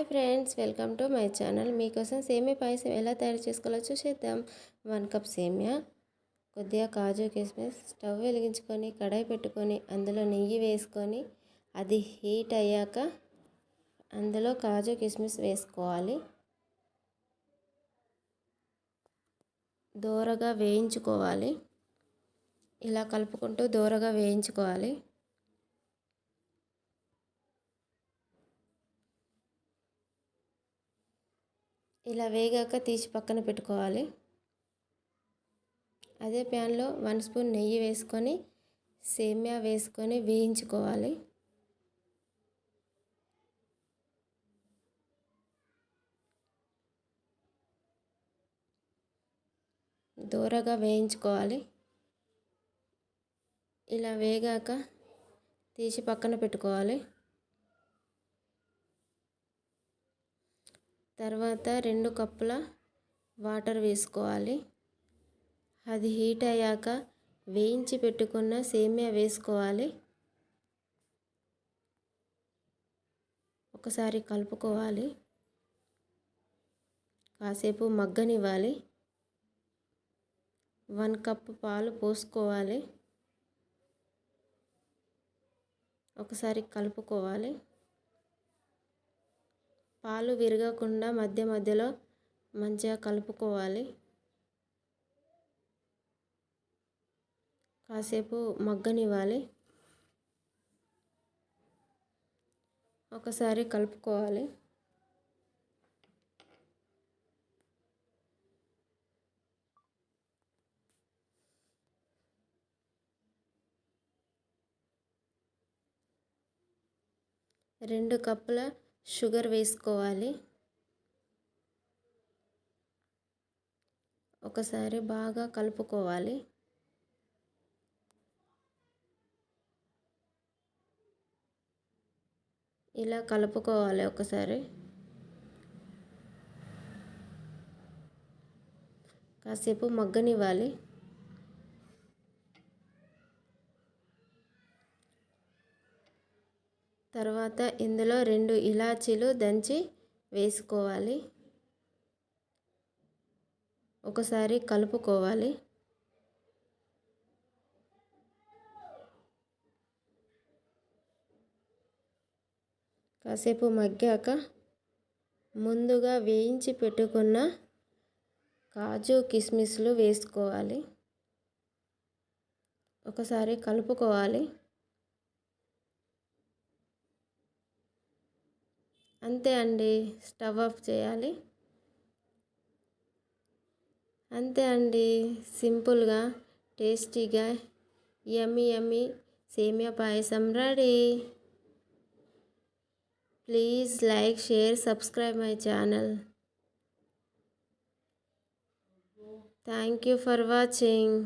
Hi friends welcome to my channel. మీకోసం సేమియా పాయసం ఎలా తయారు చేసుకోవాలో చూసేద్దాం. వన్ కప్ సేమియా కొద్దిగా కాజు కిస్మిస్ స్టవ్ వెలిగించుకొని కడాయి పెట్టుకొని అందులో నెయ్యి వేసుకొని అది హీట్ అయ్యాక అందులో కాజు కిస్మిస్ వేసుకోవాలి. దోరగా వేయించుకోవాలి. ఇలా కలుపుకుంటూ దోరగా వేయించుకోవాలి. ఇలా వేగాక తీసి పక్కన పెట్టుకోవాలి. అదే ప్యాన్లో వన్ స్పూన్ నెయ్యి వేసుకొని సేమ్యా వేసుకొని వేయించుకోవాలి. దూరగా వేయించుకోవాలి. ఇలా వేగాక తీసి పక్కన పెట్టుకోవాలి. తర్వాత రెండు కప్పుల వాటర్ వేసుకోవాలి. అది హీట్ అయ్యాక వేయించి పెట్టుకున్న సేమియా వేసుకోవాలి. ఒకసారి కలుపుకోవాలి. కాసేపు మగ్గనివ్వాలి. వన్ కప్ పాలు పోసుకోవాలి. ఒకసారి కలుపుకోవాలి. పాలు విరగకుండా మధ్య మధ్యలో మంచిగా కలుపుకోవాలి. కాసేపు మగ్గనివ్వాలి. ఒకసారి కలుపుకోవాలి. రెండు కప్పుల షుగర్ వేసుకోవాలి. ఒకసారి బాగా కలుపుకోవాలి. ఇలా కలుపుకోవాలి ఒకసారి. కాసేపు మగ్గనివ్వాలి. తర్వాత ఇందులో రెండు ఇలాచీలు దంచి వేసుకోవాలి. ఒకసారి కలుపుకోవాలి. కాసేపు మగ్గాక ముందుగా వేయించి పెట్టుకున్న కాజు కిస్మిస్లు వేసుకోవాలి. ఒకసారి కలుపుకోవాలి. అంతే అండి. స్టవ్ ఆఫ్ చేయాలి. అంతే అండి. సింపుల్గా టేస్టీగా yummy yummy semiya payasam ready. Please like share subscribe my channel. Thank you for watching.